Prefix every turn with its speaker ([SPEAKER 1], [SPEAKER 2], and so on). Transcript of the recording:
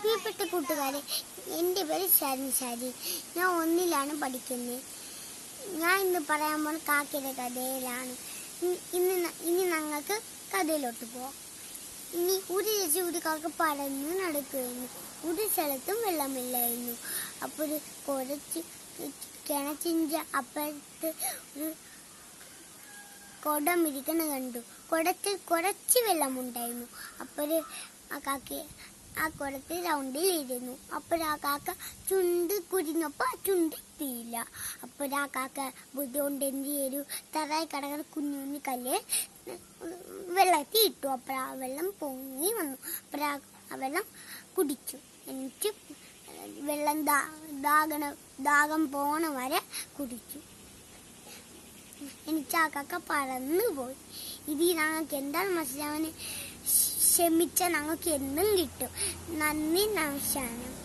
[SPEAKER 1] പ്രിയപ്പെട്ട കൂട്ടുകാരെ എന്റെ പേര് ശരി ശരി ഞാൻ ഒന്നിലാണ് പഠിക്കുന്നത്. ഞാൻ ഇന്ന് പറയാൻ പോണ കാക്കയുടെ കഥയിലാണ്. ഇനി- ഇന്ന് ഇനി ഞങ്ങൾക്ക് കഥയിലോട്ട് പോവാം. ഇനി ഒരു ചേച്ചി ഒരു കാക്ക പടന്ന് നടക്കുകയായിരുന്നു ഒരു സ്ഥലത്തും വെള്ളമില്ലായിരുന്നു. അപ്പോൾ ഒരു കുറച്ച് കിണച്ചിഞ്ച അപ്പുറത്ത് ഒരു കുടം ഇരിക്കണ കണ്ടു. കുടത്തിൽ കുറച്ച് വെള്ളമുണ്ടായിരുന്നു. അപ്പോൾ ആ കാക്ക ആ കുളത്തിൽ റൗണ്ടിൽ ഇരുന്നു അപ്പോൾ ആ കാക്ക ചുണ്ട് കുരിഞ്ഞപ്പോൾ ആ ചുണ്ട് എത്തിയില്ല അപ്പോൾ ആ കാക്ക ബുദ്ധി കൊണ്ട് എന്ത് ചെയ്തു? തറായി കിടക്കുന്ന കുഞ്ഞു കുഞ്ഞു കല്ല് വെള്ളത്തിൽ ഇട്ടു. അപ്പോൾ ആ വെള്ളം പൊങ്ങി വന്നു. അപ്പോൾ ആ വെള്ളം കുടിച്ചു. എനിക്ക് വെള്ളം ദാ ദാഗണ ദാഹം പോണ വരെ കുടിച്ചു. എനിക്ക് ആ കാക്ക പറന്നു പോയി ഇത് ഞങ്ങൾക്ക് എന്താണ് മനസ്സിലാവാന് ക്ഷമിച്ച ഞങ്ങൾക്ക് എന്നും കിട്ടും. നന്ദി നമസ്കാരം.